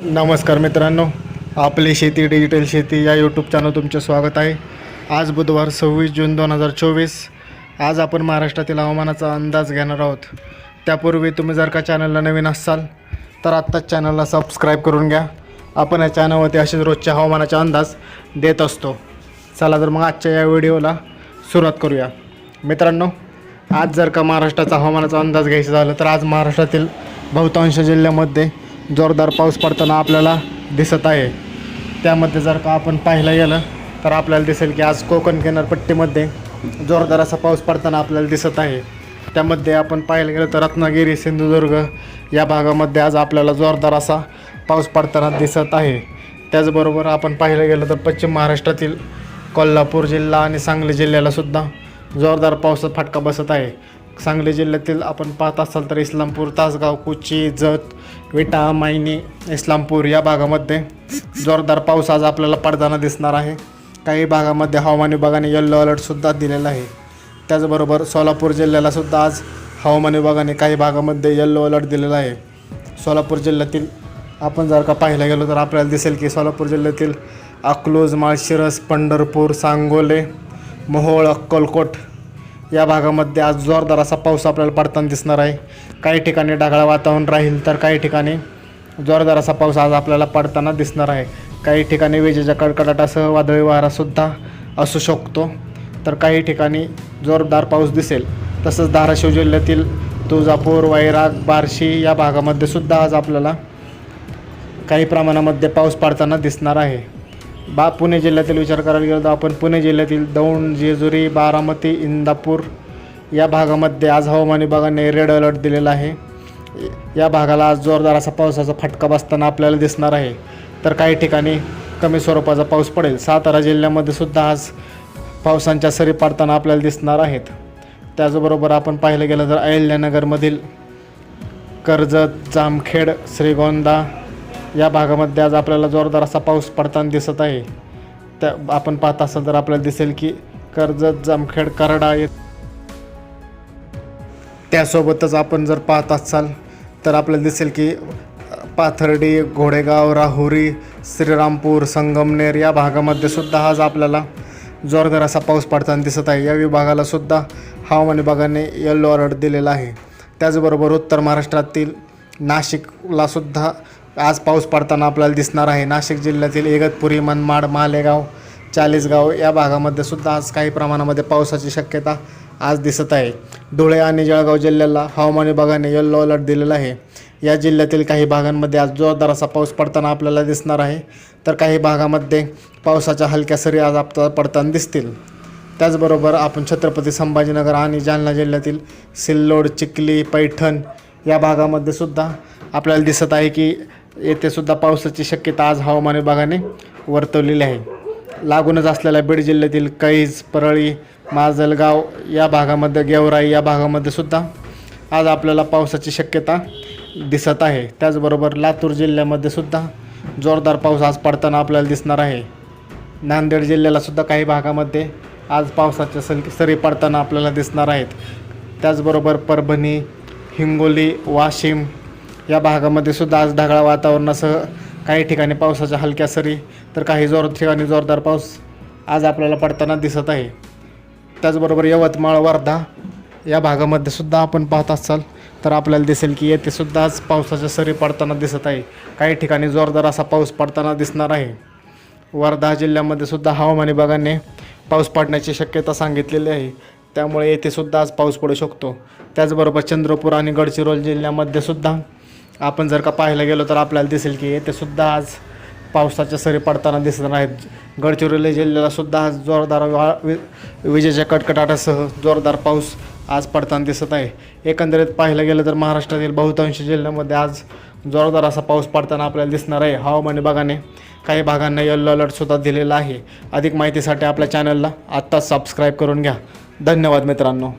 नमस्कार मित्रांनो आपली शेती डिजिटल शेती या यूट्यूब चॅनल तुमचे स्वागत आहे. आज बुधवार सव्वीस जून दोन हजार चोवीस. आज आपण महाराष्ट्रातील हवामानाचा अंदाज घेणार आहोत. त्यापूर्वी तुम्ही जर का चॅनलला नवीन असाल तर आत्ताच चॅनलला सबस्क्राईब करून घ्या. आपण या चॅनलवरती असेच रोजच्या हवामानाचा अंदाज देत असतो. चला तर मग आजच्या या व्हिडिओला सुरुवात करूया. मित्रांनो आज जर का महाराष्ट्राचा हवामानाचा अंदाज घ्यायचा झाला तर आज महाराष्ट्रातील बहुतांश जिल्ह्यामध्ये जोरदार पाऊस पडताना आपल्याला दिसत आहे. त्यामध्ये जर का आपण पाहायला गेलं तर आपल्याला दिसेल की आज कोकण किनारपट्टीमध्ये जोरदार असा पाऊस पडताना आपल्याला दिसत आहे. त्यामध्ये आपण पाहायला गेलं तर रत्नागिरी सिंधुदुर्ग या भागामध्ये आज आपल्याला जोरदार असा पाऊस पडताना दिसत आहे. त्याचबरोबर आपण पाहायला गेलं तर पश्चिम महाराष्ट्रातील कोल्हापूर जिल्हा आणि सांगली जिल्ह्यालासुद्धा जोरदार पावसात फटका बसत आहे. सांगली जिल्ह्यातील आपण पाहत असाल तर इस्लामपूर तासगाव कुची जत विटा मायनी इस्लामपूर या भागामध्ये जोरदार पाऊस आज आपल्याला पडताना दिसणार आहे. काही भागामध्ये हवामान विभागाने येल्लो अलर्टसुद्धा दिलेला आहे. त्याचबरोबर सोलापूर जिल्ह्याला सुद्धा आज हवामान विभागाने काही भागामध्ये येल्लो अलर्ट दिलेला आहे. सोलापूर जिल्ह्यातील आपण जर का पाहायला गेलो तर आपल्याला दिसेल की सोलापूर जिल्ह्यातील अकलूज माळशिरस पंढरपूर सांगोले मोहोळ अक्कलकोट या भागामध्ये आज जोरदार असा पाऊस आपल्याला पडताना दिसणार आहे. काही ठिकाणी ढगाळ वातावरण राहील तर काही ठिकाणी जोरदार असा पाऊस आज आपल्याला पडताना दिसणार आहे. काही ठिकाणी विजेच्या कडकडाटासह वादळी वारासुद्धा असू शकतो. तर काही ठिकाणी जोरदार पाऊस दिसेल. तसंच धाराशिव जिल्ह्यातील तुळजापूर वैराग बार्शी या भागामध्ये सुद्धा आज आपल्याला काही प्रमाणामध्ये पाऊस पडताना दिसणार आहे. बा पुणे जिल्ह्यातील विचार करायला गेलो तर आपण पुणे जिल्ह्यातील दौंड जेजुरी बारामती इंदापूर या भागामध्ये आज हवामान विभागाने रेड अलर्ट दिलेला आहे. या भागाला आज जोरदार असा पावसाचा फटका बसताना आपल्याला दिसणार आहे. तर काही ठिकाणी कमी स्वरूपाचा पाऊस पडेल. सातारा जिल्ह्यामध्ये सुद्धा आज पावसांच्या सरी पाडताना आपल्याला दिसणार आहेत. त्याचबरोबर आपण पाहिलं गेलं तर अहिल्यानगरमधील कर्जत जामखेड श्रीगोंदा या भागामध्ये आज आपल्याला जोरदार असा पाऊस पडताना दिसत आहे. त्या आपण पाहत असाल तर आपल्याला दिसेल की कर्जत जामखेड करडा येत त्यासोबतच आपण जर पाहत असाल तर आपल्याला दिसेल की पाथर्डी घोडेगाव राहुरी श्रीरामपूर संगमनेर या भागामध्ये सुद्धा आज आपल्याला जोरदार असा पाऊस पडताना दिसत आहे. या विभागाला सुद्धा हवामान विभागाने येलो अलर्ट दिलेला आहे. त्याचबरोबर उत्तर महाराष्ट्रातील नाशिकला सुद्धा आज पाऊस पडताना आपल्याला दिसणार आहे. नाशिक जिल्ह्यातील इगतपुरी मनमाड मालेगाव चाळीसगाव या भागामध्ये सुद्धा आज काही प्रमाणामध्ये पावसाची शक्यता आज दिसत आहे. धुळे आणि जळगाव जिल्ह्याला हवामान विभागाने येल्लो अलर्ट दिलेला आहे. या जिल्ह्यातील काही भागांमध्ये आज जोरदार असा पाऊस पडताना आपल्याला दिसणार आहे. तर काही भागामध्ये पावसाच्या हलक्या सरी आज आपल्याला पडताना दिसतील. त्याचबरोबर आपण छत्रपती संभाजीनगर आणि जालना जिल्ह्यातील सिल्लोड चिखली पैठण या भागामध्ये सुद्धा आपल्याला दिसत आहे की येथे सुद्धा पावसाची शक्यता आज हवामान विभागाने वर्तवलेली आहे. लागूनच असलेल्या बीड जिल्ह्यातील कैज परळी माजलगाव या भागामध्ये गेवराई या भागामध्ये सुद्धा आज आपल्याला पावसाची शक्यता दिसत आहे. त्याचबरोबर लातूर जिल्ह्यामध्ये सुद्धा जोरदार पाऊस आज पडताना आपल्याला दिसणार आहे. नांदेड जिल्ह्याला सुद्धा काही भागामध्ये आज पावसाच्या सल सरी पडताना आपल्याला दिसणार आहेत. त्याचबरोबर परभणी हिंगोली वाशिम या भागामध्ये सुद्धा आज ढगाळ वातावरणासह काही ठिकाणी पावसाच्या हलक्या सरी तर काही जोर ठिकाणी जोरदार पाऊस आज आपल्याला पडताना दिसत आहे. त्याचबरोबर यवतमाळ वर्धा या भागामध्ये सुद्धा आपण पाहत असाल तर आपल्याला दिसेल की येथे सुद्धा आज पावसाच्या सरी पडताना दिसत आहे. काही ठिकाणी जोरदार असा पाऊस पडताना दिसणार आहे. वर्धा जिल्ह्यामध्ये सुद्धा हवामान विभागाने पाऊस पडण्याची शक्यता सांगितलेली आहे. त्यामुळे येथे सुद्धा आज पाऊस पडू शकतो. त्याचबरोबर चंद्रपूर आणि गडचिरोली जिल्ह्यामध्ये सुद्धा आपण जर का पाहायला गेलो तर आपल्याला दिसेल की येथे सुद्धा आज पावसाच्या सरी पडताना दिसत आहेत गडचिरोली जिल्ह्याला सुद्धा आज जोरदार वा वि विजेच्या कटकटाटासह जोरदार पाऊस आज पडताना दिसत आहे. एकंदरीत पाहायला गेलं तर महाराष्ट्रातील बहुतांश जिल्ह्यामध्ये आज जोरदार असा पाऊस पडताना आपल्याला दिसणार आहे. हवामान विभागाने काही भागांना येल्लो अलर्टसुद्धा दिलेला आहे. अधिक माहितीसाठी आपल्या चॅनलला आत्ताच सबस्क्राईब करून घ्या. धन्यवाद मित्रांनो.